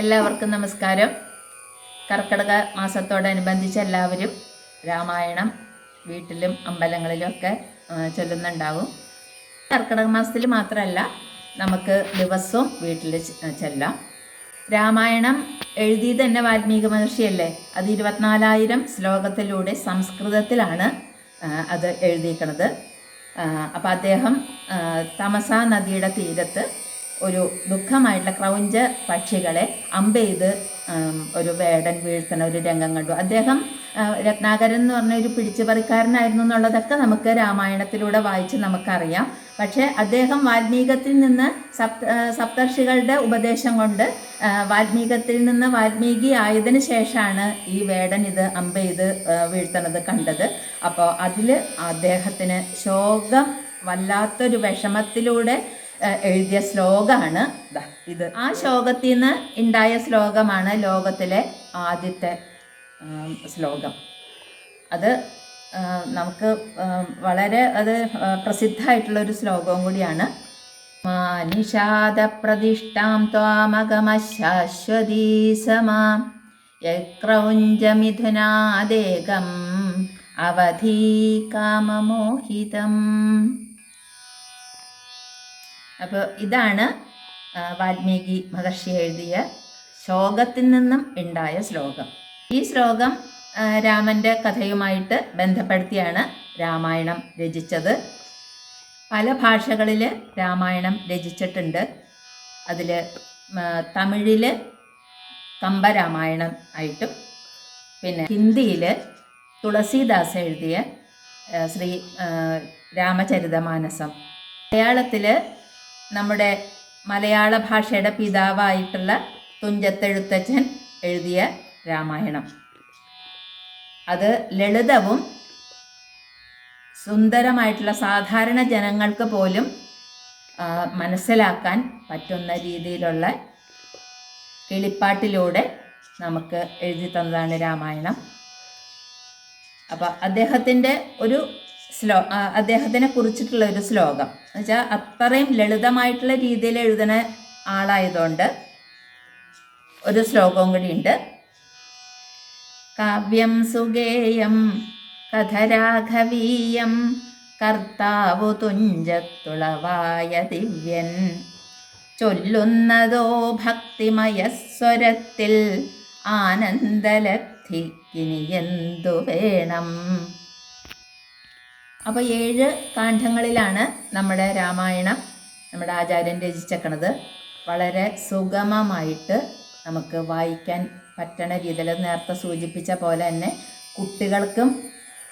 എല്ലാവർക്കും നമസ്കാരം. കർക്കിടക മാസത്തോടനുബന്ധിച്ച് എല്ലാവരും രാമായണം വീട്ടിലും അമ്പലങ്ങളിലും ഒക്കെ ചൊല്ലുന്നുണ്ടാവും. കർക്കിടക മാസത്തിൽ മാത്രമല്ല നമുക്ക് ദിവസവും വീട്ടിൽ ചൊല്ലാം. രാമായണം എഴുതിയത് തന്നെ വാൽമീകി മഹർഷിയല്ലേ? അത് ഇരുപത്തിനാലായിരം ശ്ലോകത്തിലൂടെ സംസ്കൃതത്തിലാണ് അത് എഴുതിയിരിക്കുന്നത് അപ്പോൾ അദ്ദേഹം തമസ നദിയുടെ തീരത്ത് ഒരു ദുഃഖമായിട്ടുള്ള ക്രൗഞ്ച പക്ഷികളെ അമ്പെയ്ത് ചെയ്ത് ഒരു വേടൻ വീഴ്ത്തുന്ന ഒരു രംഗം കണ്ടു. അദ്ദേഹം രത്നാകരൻ എന്ന് പറഞ്ഞ ഒരു പിടിച്ചുപറിക്കാരനായിരുന്നു എന്നുള്ളതൊക്കെ നമുക്ക് രാമായണത്തിലൂടെ വായിച്ച് നമുക്കറിയാം. പക്ഷേ അദ്ദേഹം വാൽമീകത്തിൽ നിന്ന് സപ്ത സപ്തർഷികളുടെ ഉപദേശം കൊണ്ട് വാൽമീകത്തിൽ നിന്ന് വാൽമീകി ആയതിനു ശേഷമാണ് ഈ വേടൻ ഇത് അമ്പെയ്ത് ചെയ്ത് വീഴ്ത്തണത് കണ്ടത്. അപ്പോൾ അതിൽ അദ്ദേഹത്തിന് ശോകം വല്ലാത്തൊരു വിഷമത്തിലൂടെ എഴുതിയ ശ്ലോകമാണ്. ഇത്. ആ ശ്ലോകത്തിൽ നിന്ന് ഉണ്ടായ ശ്ലോകമാണ് ലോകത്തിലെ ആദ്യത്തെ ശ്ലോകം. അത് നമുക്ക് വളരെ അത് പ്രസിദ്ധമായിട്ടുള്ള ഒരു ശ്ലോകവും കൂടിയാണ്. മാനിഷാദ പ്രതിഷ്ഠാം ത്വാമകമശാശ്വതീ സമാം യക്രൗഞ്ചമിഥുനാദേകം അവധീ കാമമോഹിതം അപ്പോൾ ഇതാണ് വാൽമീകി മഹർഷി എഴുതിയ ശോകത്തിൽ നിന്നും ഉണ്ടായ ശ്ലോകം. ഈ ശ്ലോകം രാമന്റെ കഥയുമായിട്ട് ബന്ധപ്പെടുത്തിയാണ് രാമായണം രചിച്ചത്. പല ഭാഷകളിൽ രാമായണം രചിച്ചിട്ടുണ്ട്. അതിൽ തമിഴിൽ കമ്പരാമായണം ആയിട്ടും പിന്നെ ഹിന്ദിയിൽ തുളസീദാസ് എഴുതിയ ശ്രീ രാമചരിതമാനസം. മലയാളത്തിൽ നമ്മുടെ മലയാള ഭാഷയുടെ പിതാവായിട്ടുള്ള തുഞ്ചത്തെഴുത്തച്ഛൻ എഴുതിയ രാമായണം. അത് ലളിതവും സുന്ദരമായിട്ടുള്ള സാധാരണ ജനങ്ങൾക്ക് പോലും മനസ്സിലാക്കാൻ പറ്റുന്ന രീതിയിലുള്ള കിളിപ്പാട്ടിലൂടെ നമുക്ക് എഴുതി തന്നതാണ് രാമായണം. അപ്പോൾ അദ്ദേഹത്തിന്റെ ഒരു ശ്ലോ അദ്ദേഹത്തിനെ കുറിച്ചിട്ടുള്ള ഒരു ശ്ലോകം. എന്നുവെച്ചാൽ അത്രയും ലളിതമായിട്ടുള്ള രീതിയിൽ എഴുതുന്ന ആളായതുകൊണ്ട് ഒരു ശ്ലോകവും കൂടിയുണ്ട് കാവ്യം സുഗേയം കഥരാഘവീയം കർത്താവു തുഞ്ചത്തുളവായ ദിവ്യൻ. ചൊല്ലുന്നതോ ഭക്തിമയസ്വരത്തിൽ ആനന്ദലബ്ധിക്കിനി എന്തു വേണം? അപ്പോൾ ഏഴ് കാണ്ഡങ്ങളിലാണ് നമ്മുടെ രാമായണം നമ്മുടെ ആചാര്യൻ രചിച്ചേക്കണത്. വളരെ സുഗമമായിട്ട് നമുക്ക് വായിക്കാൻ പറ്റണ രീതിയിൽ നേരത്തെ സൂചിപ്പിച്ച പോലെ തന്നെ കുട്ടികൾക്കും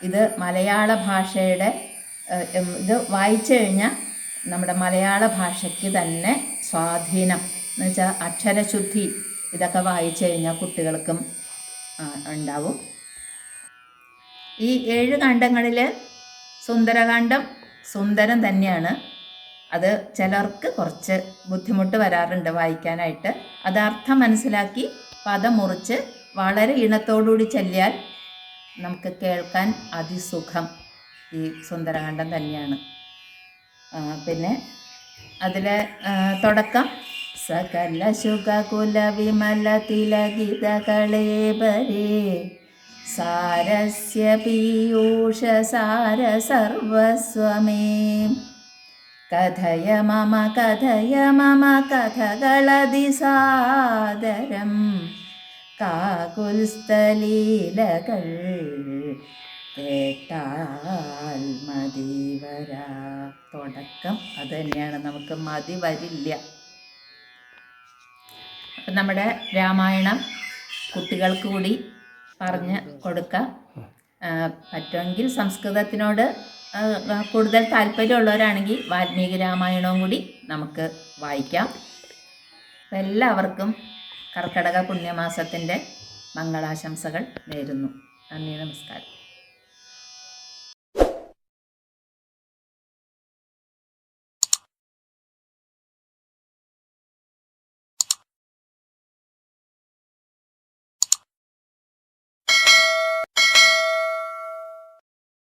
ഇത് മലയാള ഭാഷയുടെ ഇത് വായിച്ചു കഴിഞ്ഞാൽ നമ്മുടെ മലയാള ഭാഷയ്ക്ക് തന്നെ സ്വാധീനം. എന്ന് വെച്ചാൽ അക്ഷരശുദ്ധി ഇതൊക്കെ വായിച്ചു കഴിഞ്ഞാൽ കുട്ടികൾക്കും ഉണ്ടാവും. ഈ ഏഴ് കാണ്ഡങ്ങളിൽ സുന്ദരകാന്ഡം സുന്ദരം തന്നെയാണ്. അത് ചിലർക്ക് കുറച്ച് ബുദ്ധിമുട്ട് വരാറുണ്ട് വായിക്കാനായിട്ട്. അത് അർത്ഥം മനസ്സിലാക്കി പദം മുറിച്ച് വളരെ ഇണത്തോടുകൂടി ചെല്ലിയാൽ നമുക്ക് കേൾക്കാൻ അതിസുഖം ഈ സുന്ദരകാന്ഡം തന്നെയാണ്. പിന്നെ അതിലെ തുടക്കം. സകല ശുഖകുല വിമല തിലകിതകളേ കളേബരേ സാരസ്യ പീയൂഷ സാര സർവസ്വമേ. കഥയ മമ കഥയ മമ കഥകളതി സാദരം കാകുൽസ്ഥലീലകൾ കേട്ടാൽ തുടക്കം അത് തന്നെയാണ്. നമുക്ക് മതി വരില്ല. നമ്മുടെ രാമായണം കുട്ടികൾക്ക് കൂടി പറഞ്ഞ് കൊടുക്കാം. പറ്റുമെങ്കിൽ സംസ്കൃതത്തിനോട് കൂടുതൽ താല്പര്യമുള്ളവരാണെങ്കിൽ വാൽമീകി രാമായണവും കൂടി നമുക്ക് വായിക്കാം. എല്ലാവർക്കും കർക്കടക പുണ്യമാസത്തിന്റെ മംഗളാശംസകൾ നേരുന്നു. നന്ദി നമസ്കാരം.